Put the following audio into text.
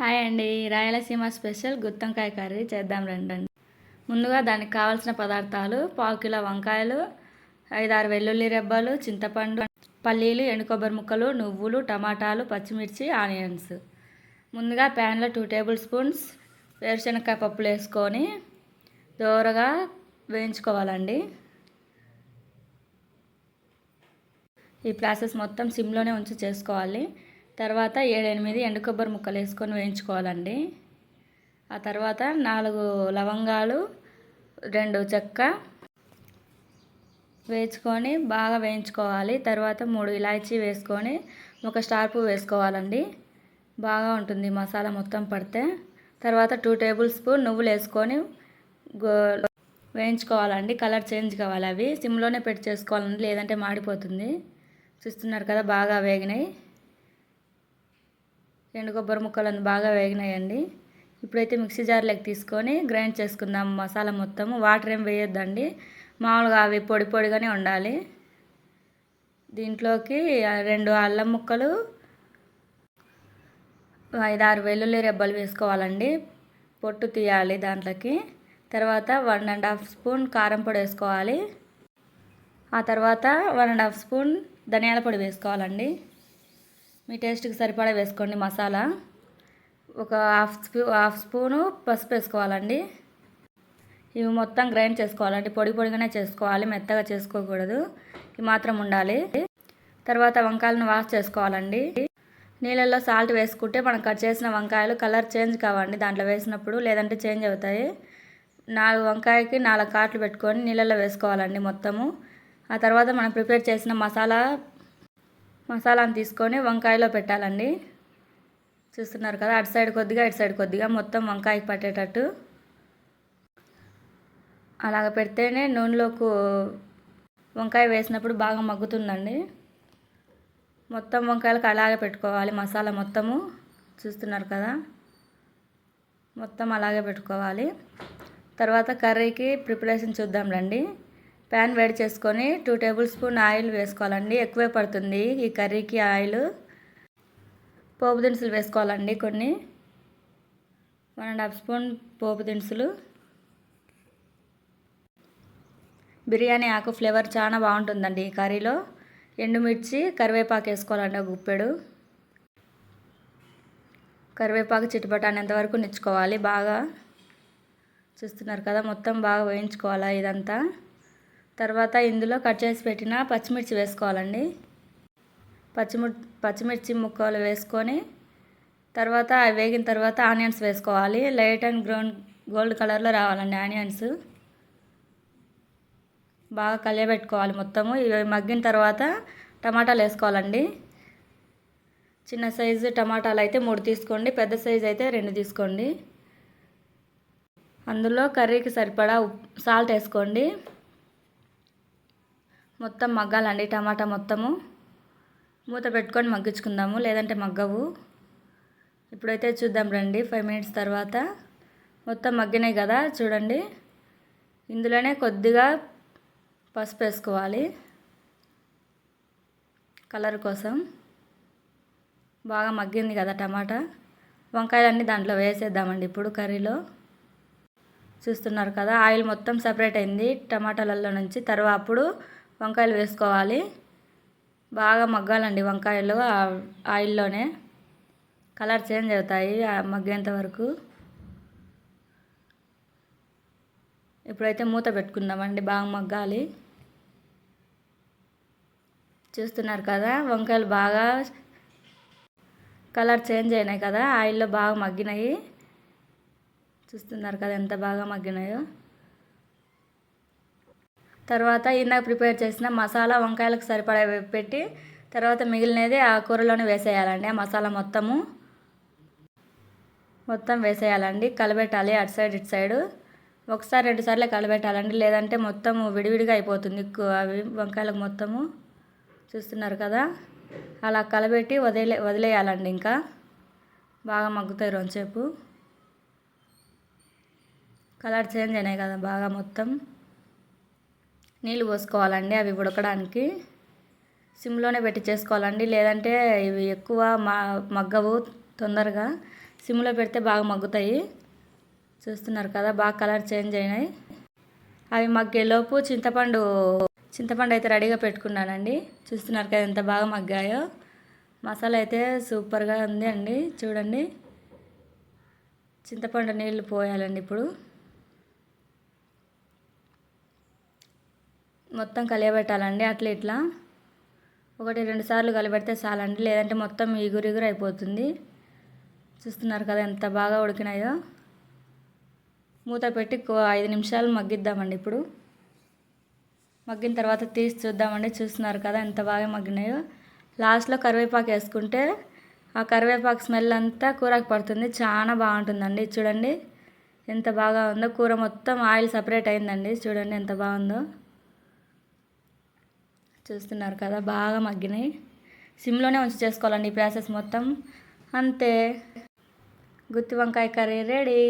Hi అండి. Rayalaseema special గుత్తంకాయ curry చేద్దాం రండి ముందుగా దానికి కావాల్సిన పదార్థాలు పావు కిలో వంకాయలు ఐదారు వెల్లుల్లి రెబ్బలు చింతపండు పల్లీలు ఎండు కొబ్బరి ముక్కలు నువ్వులు టమాటాలు పచ్చిమిర్చి ఆనియన్స్. ముందుగా ప్యాన్లో టూ టేబుల్ స్పూన్స్ వేరుశనగకాయ పప్పులు వేసుకొని దోరగా వేయించుకోవాలండి. ఈ ప్రాసెస్ మొత్తం సిమ్లోనే ఉంచి చేసుకోవాలి. తర్వాత ఏడెనిమిది ఎండు కొబ్బరి ముక్కలు వేసుకొని వేయించుకోవాలండి. ఆ తర్వాత నాలుగు లవంగాలు రెండు చెక్క వేయించుకొని బాగా వేయించుకోవాలి. తర్వాత మూడు ఇలాచీ వేసుకొని ఒక స్టార్ పువ్వు వేసుకోవాలండి. బాగా ఉంటుంది మసాలా మొత్తం పడితే. తర్వాత టూ టేబుల్ స్పూన్ నువ్వులు వేసుకొని గో వేయించుకోవాలండి. కలర్ చేంజ్ కావాలి అవి. సిమ్లోనే పెట్టి చేసుకోవాలండి లేదంటే మాడిపోతుంది. చూస్తున్నారు కదా బాగా వేగినాయి. రెండు కొబ్బరి ముక్కలు బాగా వేగినాయండి. ఇప్పుడైతే మిక్సీ జార్లోకి తీసుకొని గ్రైండ్ చేసుకుందాం మసాలా మొత్తము. వాటర్ ఏం వేయొద్దండి. మామూలుగా అవి పొడి పొడిగానే ఉండాలి. దీంట్లోకి రెండు అల్లం ముక్కలు ఐదారు వెల్లుల్లి రెబ్బలు వేసుకోవాలండి. పొట్టు తీయాలి దాంట్లోకి. తర్వాత వన్ అండ్ హాఫ్ స్పూన్ కారం పొడి వేసుకోవాలి. ఆ తర్వాత వన్ అండ్ హాఫ్ స్పూన్ ధనియాల పొడి వేసుకోవాలండి. మీ టేస్ట్కి సరిపడా వేసుకోండి మసాలా. ఒక హాఫ్ స్పూ హాఫ్ స్పూను పసుపు వేసుకోవాలండి. ఇవి మొత్తం గ్రైండ్ చేసుకోవాలండి. పొడి పొడిగానే చేసుకోవాలి మెత్తగా చేసుకోకూడదు. ఇవి మాత్రం ఉండాలి. తర్వాత వంకాయలను వాష్ చేసుకోవాలండి. నీళ్ళల్లో సాల్ట్ వేసుకుంటే మనం కట్ చేసిన వంకాయలు కలర్ చేంజ్ కావండి. దాంట్లో వేసినప్పుడు లేదంటే చేంజ్ అవుతాయి. నాలుగు వంకాయకి నాలుగు కాట్లు పెట్టుకొని నీళ్ళల్లో వేసుకోవాలండి మొత్తము. ఆ తర్వాత మనం ప్రిపేర్ చేసిన మసాలా మసాలాను తీసుకొని వంకాయలో పెట్టాలండి. చూస్తున్నారు కదా అటు సైడ్ కొద్దిగా ఇటు సైడ్ కొద్దిగా మొత్తం వంకాయకి పట్టేటట్టు. అలాగ పెడితేనే నూనెలోకి వంకాయ వేసినప్పుడు బాగా మగ్గుతుందండి. మొత్తం వంకాయలకు అలాగే పెట్టుకోవాలి మసాలా మొత్తము. చూస్తున్నారు కదా మొత్తం అలాగే పెట్టుకోవాలి. తర్వాత కర్రీకి ప్రిపరేషన్ చూద్దాం రండి. ప్యాన్ వేడి చేసుకొని టూ టేబుల్ స్పూన్ ఆయిల్ వేసుకోవాలండి. ఎక్కువే పడుతుంది ఈ కర్రీకి ఆయిల్. పోపు దినుసులు వేసుకోవాలండి కొన్ని. వన్ అండ్ హాఫ్ స్పూన్ పోపు దినుసులు. బిర్యానీ ఆకు ఫ్లేవర్ చాలా బాగుంటుందండి ఈ కర్రీలో. ఎండుమిర్చి కరివేపాకు వేసుకోవాలండి ఒక గుప్పెడు. కరివేపాకు చిట్టుపట్టానేంత వరకు నిచ్చుకోవాలి బాగా. చూస్తున్నారు కదా మొత్తం బాగా వేయించుకోవాలి ఇదంతా. తర్వాత ఇందులో కట్ చేసి పెట్టిన పచ్చిమిర్చి వేసుకోవాలండి. పచ్చిమిర్ పచ్చిమిర్చి ముక్కలు వేసుకొని తర్వాత అవి వేగిన తర్వాత ఆనియన్స్ వేసుకోవాలి. లైట్ అండ్ గ్రౌండ్ గోల్డ్ కలర్లో రావాలండి ఆనియన్స్. బాగా కలియబెట్టుకోవాలి మొత్తము. ఇవి మగ్గిన తర్వాత టమాటాలు వేసుకోవాలండి. చిన్న సైజు టమాటాలు అయితే మూడు తీసుకోండి. పెద్ద సైజు అయితే రెండు తీసుకోండి. అందులో కర్రీకి సరిపడా సాల్ట్ వేసుకోండి. మొత్తం మగ్గాలండి టమాటా మొత్తము. మూత పెట్టుకొని మగ్గించుకుందాము లేదంటే మగ్గవు. ఇప్పుడైతే చూద్దాం రండి ఫైవ్ మినిట్స్ తర్వాత. మొత్తం మగ్గినాయి కదా చూడండి. ఇందులోనే కొద్దిగా పసుపు వేసుకోవాలి కలర్ కోసం. బాగా మగ్గింది కదా టమాటా. వంకాయలన్నీ దాంట్లో వేసేద్దామండి ఇప్పుడు కర్రీలో. చూస్తున్నారు కదా ఆయిల్ మొత్తం సపరేట్ అయింది టమాటాలలో నుంచి. తర్వాత అప్పుడు వంకాయలు వేసుకోవాలి. బాగా మగ్గాలండి వంకాయలు ఆయిల్లోనే. కలర్ చేంజ్ అవుతాయి మగ్గేంత వరకు. ఇప్పుడైతే మూత పెట్టుకుందామండి బాగా మగ్గాలి. చూస్తున్నారు కదా వంకాయలు బాగా కలర్ చేంజ్ అయినాయి కదా ఆయిల్లో బాగా మగ్గినాయి. చూస్తున్నారు కదా ఎంత బాగా మగ్గినాయో. తర్వాత ఇందాక ప్రిపేర్ చేసిన మసాలా వంకాయలకు సరిపడా పెట్టి తర్వాత మిగిలినది ఆ కూరలోనే వేసేయాలండి. ఆ మసాలా మొత్తము మొత్తం వేసేయాలండి. కలబెట్టాలి అటు సైడ్ ఇటు సైడు. ఒకసారి రెండు సార్లు కలబెట్టాలండి. లేదంటే మొత్తము విడివిడిగా అయిపోతుంది. అవి వంకాయలకు మొత్తము. చూస్తున్నారు కదా? అలా కలబెట్టి వదిలే వదిలేయాలండి ఇంకా. బాగా మగ్గుతాయి రొంచేపు. కలర్ చేంజ్ అయినాయి కదా బాగా మొత్తం. నీళ్ళు పోసుకోవాలండి అవి ఉడకడానికి. సిమ్లోనే పెట్టి చేసుకోవాలండి. లేదంటే ఇవి ఎక్కువ మా మగ్గవు తొందరగా. సిమ్లో పెడితే బాగా మగ్గుతాయి. చూస్తున్నారు కదా బాగా కలర్ చేంజ్ అయినాయి. అవి మగ్గేలోపు చింతపండు చింతపండు అయితే రెడీగా పెట్టుకున్నానండి. చూస్తున్నారు కదా ఎంత బాగా మగ్గాయో. మసాలా అయితే సూపర్గా ఉంది అండి. చూడండి. చింతపండు నీళ్ళు పోయాలండి ఇప్పుడు. మొత్తం కలియబెట్టాలండి అట్లా ఇట్లా ఒకటి రెండు సార్లు కలిపెడితే చాలండి. లేదంటే మొత్తం ఈగురిగురు అయిపోతుంది. చూస్తున్నారు కదా ఎంత బాగా ఉడికినాయో. మూత పెట్టి కో- ఐదు నిమిషాలు మగ్గిద్దామండి ఇప్పుడు. మగ్గిన తర్వాత తీసి చూద్దామండి. చూస్తున్నారు కదా ఎంత బాగా మగ్గినాయో. లాస్ట్లో కరివేపాకు వేసుకుంటే ఆ కరివేపాకు స్మెల్ అంతా కూరకు పడుతుంది. చాలా బాగుంటుందండి. చూడండి ఎంత బాగా ఉందో. కూర మొత్తం ఆయిల్ సపరేట్ అయిందండి. చూడండి ఎంత బాగుందో. చూస్తున్నారు కదా బాగా మగ్గినాయి. సిమ్లోనే ఉంచి చేసుకోవాలండి ఈ ప్రాసెస్ మొత్తం. అంతే. గుత్తి వంకాయ కర్రీ రెడీ.